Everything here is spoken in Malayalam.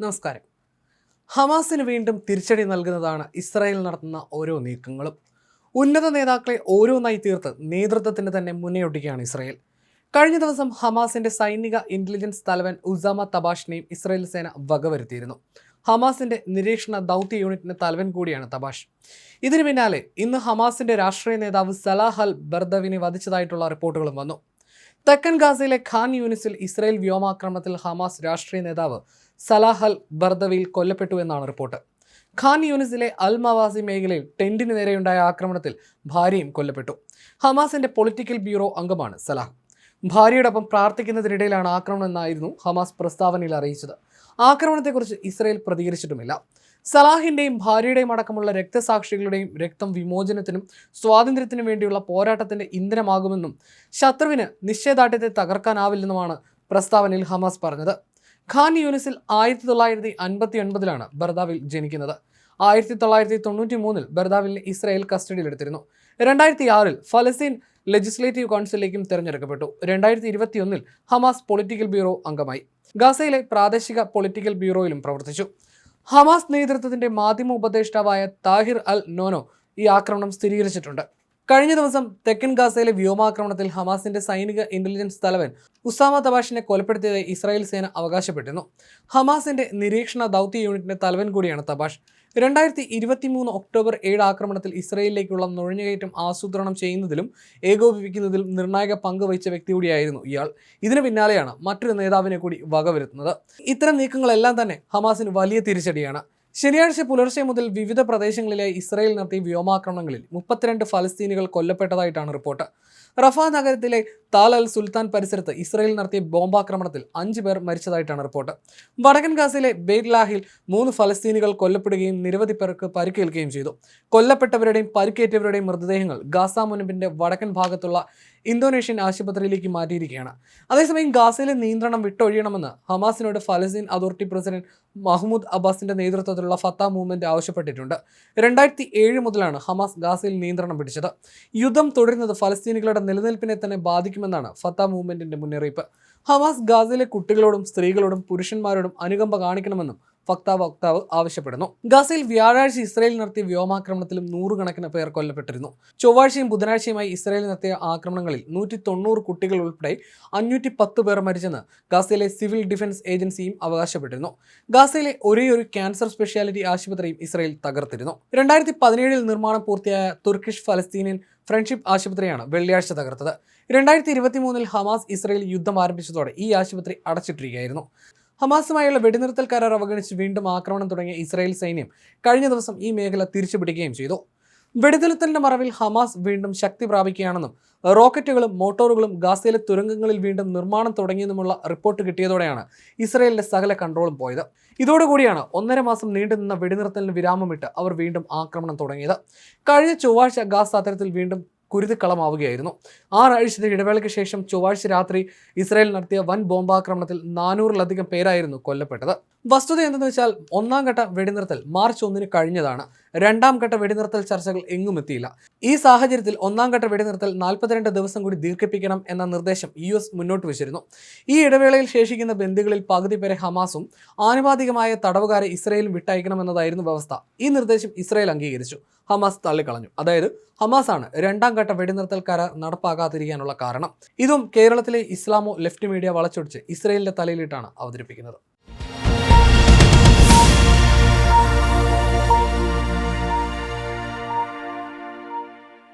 നമസ്കാരം. ഹമാസിന് വീണ്ടും തിരിച്ചടി നൽകുന്നതാണ് ഇസ്രായേൽ നടത്തുന്ന ഓരോ നീക്കങ്ങളും. ഉന്നത നേതാക്കളെ ഓരോന്നായി തീർത്ത് നേതൃത്വത്തിന് തന്നെ മുന്നയൊട്ടിക്കുകയാണ് ഇസ്രായേൽ. കഴിഞ്ഞ ദിവസം ഹമാസിന്റെ സൈനിക ഇന്റലിജൻസ് തലവൻ ഉസാമ തബാഷിനെയും ഇസ്രായേൽ സേന വകവരുത്തിയിരുന്നു. ഹമാസിന്റെ നിരീക്ഷണ ദൗത്യ യൂണിറ്റിന്റെ തലവൻ കൂടിയാണ് തബാഷ്. ഇതിനു പിന്നാലെ ഇന്ന് ഹമാസിന്റെ രാഷ്ട്രീയ നേതാവ് സലാഹ് അൽ ബർദവിനെ വധിച്ചതായിട്ടുള്ള റിപ്പോർട്ടുകളും വന്നു. തെക്കൻ ഗാസയിലെ ഖാൻ യൂണിസിൽ ഇസ്രായേൽ വ്യോമാക്രമണത്തിൽ ഹമാസ് രാഷ്ട്രീയ നേതാവ് സലാഹ് അൽ ബർദവിയിൽ കൊല്ലപ്പെട്ടു എന്നാണ് റിപ്പോർട്ട്. ഖാൻ യൂണിസിലെ അൽ മവാസി മേഖലയിൽ ടെന്റിന് നേരെയുണ്ടായ ആക്രമണത്തിൽ ഭാര്യയും കൊല്ലപ്പെട്ടു. ഹമാസിന്റെ പൊളിറ്റിക്കൽ ബ്യൂറോ അംഗമാണ് സലാഹ്. ഭാര്യയോടൊപ്പം പ്രാർത്ഥിക്കുന്നതിനിടയിലാണ് ആക്രമണം എന്നായിരുന്നു ഹമാസ് പ്രസ്താവനയിൽ അറിയിച്ചത്. ആക്രമണത്തെക്കുറിച്ച് ഇസ്രയേൽ പ്രതികരിച്ചിട്ടുമില്ല. സലാഹിന്റെയും ഭാര്യയുടെയും അടക്കമുള്ള രക്തസാക്ഷികളുടെയും രക്തം വിമോചനത്തിനും സ്വാതന്ത്ര്യത്തിനും വേണ്ടിയുള്ള പോരാട്ടത്തിന്റെ ഇന്ധനമാകുമെന്നും ശത്രുവിന് നിശ്ചയദാർഢ്യത്തെ തകർക്കാനാവില്ലെന്നുമാണ് പ്രസ്താവനയിൽ ഹമാസ് പറഞ്ഞത്. ഖാൻ യൂനിസിൽ ആയിരത്തി തൊള്ളായിരത്തി അൻപത്തി ഒൻപതിലാണ് ബർദാവിൽ ജനിക്കുന്നത്. ആയിരത്തി തൊള്ളായിരത്തി തൊണ്ണൂറ്റി മൂന്നിൽ ബർദാവിലിനെ ഇസ്രായേൽ കസ്റ്റഡിയിലെടുത്തിരുന്നു. രണ്ടായിരത്തി ആറിൽ ഫലസ്തീൻ ലെജിസ്ലേറ്റീവ് കൗൺസിലിലേക്കും തിരഞ്ഞെടുക്കപ്പെട്ടു. രണ്ടായിരത്തി ഇരുപത്തിയൊന്നിൽ ഹമാസ് പൊളിറ്റിക്കൽ ബ്യൂറോ അംഗമായി. ഗാസയിലെ പ്രാദേശിക പൊളിറ്റിക്കൽ ബ്യൂറോയിലും പ്രവർത്തിച്ചു. ഹമാസ് നേതൃത്വത്തിന്റെ മാധ്യമ ഉപദേഷ്ടാവായ താഹിർ അൽ നോനോ ഈ ആക്രമണം സ്ഥിരീകരിച്ചിട്ടുണ്ട്. കഴിഞ്ഞ ദിവസം തെക്കൻ ഗാസയിലെ വ്യോമാക്രമണത്തിൽ ഹമാസിന്റെ സൈനിക ഇന്റലിജൻസ് തലവൻ ഉസാമ തബാഷിനെ കൊലപ്പെടുത്തിയതായി ഇസ്രായേൽ സേന അവകാശപ്പെട്ടിരുന്നു. ഹമാസിന്റെ നിരീക്ഷണ ദൗത്യ യൂണിറ്റിന്റെ തലവൻ കൂടിയാണ് തബാഷ് രണ്ടായിരത്തി ഇരുപത്തി മൂന്ന് ഒക്ടോബർ ഏഴ് ആക്രമണത്തിൽ ഇസ്രയേലിലേക്കുള്ള നുഴഞ്ഞുകയറ്റം ആസൂത്രണം ചെയ്യുന്നതിലും ഏകോപിപ്പിക്കുന്നതിലും നിർണായക പങ്ക് വഹിച്ച വ്യക്തി കൂടിയായിരുന്നു ഇയാൾ. ഇതിനു പിന്നാലെയാണ് മറ്റൊരു നേതാവിനെ കൂടി വകവരുത്തുന്നത്. ഇത്തരം നീക്കങ്ങളെല്ലാം തന്നെ ഹമാസിന് വലിയ തിരിച്ചടിയാണ്. ശനിയാഴ്ച പുലർച്ചെ മുതൽ വിവിധ പ്രദേശങ്ങളിലെ ഇസ്രായേൽ നടത്തിയ വ്യോമാക്രമണങ്ങളിൽ മുപ്പത്തിരണ്ട് ഫലസ്തീനികൾ കൊല്ലപ്പെട്ടതായിട്ടാണ് റിപ്പോർട്ട്. റഫ നഗരത്തിലെ താൽ അൽ സുൽത്താൻ പരിസരത്ത് ഇസ്രായേൽ നടത്തിയ ബോംബാക്രമണത്തിൽ അഞ്ച് പേർ മരിച്ചതായിട്ടാണ് റിപ്പോർട്ട്. വടക്കൻ ഗാസയിലെ ബെയ്ലാഹിൽ മൂന്ന് ഫലസ്തീനികൾ കൊല്ലപ്പെടുകയും നിരവധി പേർക്ക് പരിക്കേൽക്കുകയും ചെയ്തു. കൊല്ലപ്പെട്ടവരുടെയും പരിക്കേറ്റവരുടെയും മൃതദേഹങ്ങൾ ഗാസ മുനമ്പിന്റെ വടക്കൻ ഭാഗത്തുള്ള ഇന്തോനേഷ്യൻ ആശുപത്രിയിലേക്ക് മാറ്റിയിരിക്കുകയാണ്. അതേസമയം ഗാസയിലെ നിയന്ത്രണം വിട്ടൊഴിയണമെന്ന് ഹമാസിനോട് ഫലസ്തീൻ അതോറിറ്റി പ്രസിഡന്റ് മഹ്മൂദ് അബ്ബാസിന്റെ നേതൃത്വത്തിലുള്ള ഫത്ത മൂവ്മെന്റ് ആവശ്യപ്പെട്ടിട്ടുണ്ട്. രണ്ടായിരത്തി ഏഴ് മുതലാണ് ഹമാസ് ഗാസയിൽ നിയന്ത്രണം പിടിച്ചത്. യുദ്ധം തുടരുന്നത് ഫലസ്തീനികളുടെ നിലനിൽപ്പിനെ തന്നെ ബാധിക്കുമെന്നാണ് ഫത്ത മൂവ്മെന്റിന്റെ മുന്നറിയിപ്പ്. ഹമാസ് ഗാസയിലെ കുട്ടികളോടും സ്ത്രീകളോടും പുരുഷന്മാരോടും അനുകമ്പ കാണിക്കണമെന്നും ഫക്ത വക്താവ് ആവശ്യപ്പെടുന്നു. ഗാസയിൽ വ്യാഴാഴ്ച ഇസ്രായേൽ നടത്തിയ വ്യോമാക്രമണത്തിലും നൂറുകണക്കിന് പേർ കൊല്ലപ്പെട്ടിരുന്നു. ചൊവ്വാഴ്ചയും ബുധനാഴ്ചയുമായി ഇസ്രായേൽ നടത്തിയ ആക്രമണങ്ങളിൽ നൂറ്റി തൊണ്ണൂറ് കുട്ടികൾ ഉൾപ്പെടെ അഞ്ഞൂറ്റി പത്ത് പേർ മരിച്ചെന്ന് ഗാസയിലെ സിവിൽ ഡിഫൻസ് ഏജൻസിയും അവകാശപ്പെട്ടിരുന്നു. ഗാസയിലെ ഒരേയൊരു ഒരു ക്യാൻസർ സ്പെഷ്യാലിറ്റി ആശുപത്രിയും ഇസ്രായേൽ തകർത്തിരുന്നു. രണ്ടായിരത്തി പതിനേഴിൽ നിർമ്മാണം പൂർത്തിയായ തുർക്കിഷ് ഫലസ്തീനിയൻ ഫ്രണ്ട്ഷിപ്പ് ആശുപത്രിയാണ് വെള്ളിയാഴ്ച തകർത്തത്. രണ്ടായിരത്തി ഇരുപത്തി മൂന്നിൽ ഹമാസ് ഇസ്രായേൽ യുദ്ധം ആരംഭിച്ചതോടെ ഈ ആശുപത്രി അടച്ചിട്ടിരിക്കുകയായിരുന്നു. ഹമാസുമായുള്ള വെടിനിർത്തൽ കരാർ അവഗണിച്ച് വീണ്ടും ആക്രമണം തുടങ്ങിയ ഇസ്രായേൽ സൈന്യം കഴിഞ്ഞ ദിവസം ഈ മേഖല തിരിച്ചുപിടിക്കുകയും ചെയ്തു. വെടിനിർത്തലിന്റെ മറവിൽ ഹമാസ് വീണ്ടും ശക്തി പ്രാപിക്കുകയാണെന്നും റോക്കറ്റുകളും മോട്ടോറുകളും ഗാസയിലെ തുരങ്കങ്ങളിൽ വീണ്ടും നിർമ്മാണം തുടങ്ങിയതുമുള്ള റിപ്പോർട്ട് കിട്ടിയതോടെയാണ് ഇസ്രായേലിന്റെ സകല കൺട്രോളും പോയത്. ഇതോടുകൂടിയാണ് ഒന്നര മാസം നീണ്ടുനിന്ന വെടിനിർത്തലിന് വിരാമമിട്ട് അവർ വീണ്ടും ആക്രമണം തുടങ്ങിയത്. കഴിഞ്ഞ ചൊവ്വാഴ്ച ഗാസ് അത്തരത്തിൽ വീണ്ടും കുരുതിക്കളമാവുകയായിരുന്നു. ആറാഴ്ചത്തെ ഇടവേളയ്ക്ക് ശേഷം ചൊവ്വാഴ്ച രാത്രി ഇസ്രായേൽ നടത്തിയ വൻ ബോംബാക്രമണത്തിൽ നാനൂറിലധികം പേരായിരുന്നു കൊല്ലപ്പെട്ടത്. വസ്തുത എന്തെന്ന് വെച്ചാൽ ഒന്നാം ഘട്ട വെടിനിർത്തൽ മാർച്ച് ഒന്നിന് കഴിഞ്ഞതാണ്. രണ്ടാം ഘട്ട വെടിനിർത്തൽ ചർച്ചകൾ എങ്ങും എത്തിയില്ല. ഈ സാഹചര്യത്തിൽ ഒന്നാം ഘട്ട വെടിനിർത്തൽ നാൽപ്പത്തിരണ്ട് ദിവസം കൂടി ദീർഘിപ്പിക്കണം എന്ന നിർദ്ദേശം യു എസ് മുന്നോട്ട് വെച്ചിരുന്നു. ഈ ഇടവേളയിൽ ശേഷിക്കുന്ന ബന്ദികളിൽ പകുതി പേരെ ഹമാസും ആനുപാതികമായ തടവുകാരെ ഇസ്രയേലും വിട്ടയക്കണമെന്നതായിരുന്നു വ്യവസ്ഥ. ഈ നിർദ്ദേശം ഇസ്രയേൽ അംഗീകരിച്ചു. ഹമാസ് തള്ളിക്കളഞ്ഞു. അതായത് ഹമാസാണ് രണ്ടാം ഘട്ട വെടിനിർത്തൽ കരാർ നടപ്പാക്കാതിരിക്കാനുള്ള കാരണം. ഇതും കേരളത്തിലെ ഇസ്ലാമോ ലെഫ്റ്റ് മീഡിയ വളച്ചൊടിച്ച് ഇസ്രയേലിന്റെ തലയിലിട്ടാണ് അവതരിപ്പിക്കുന്നത്.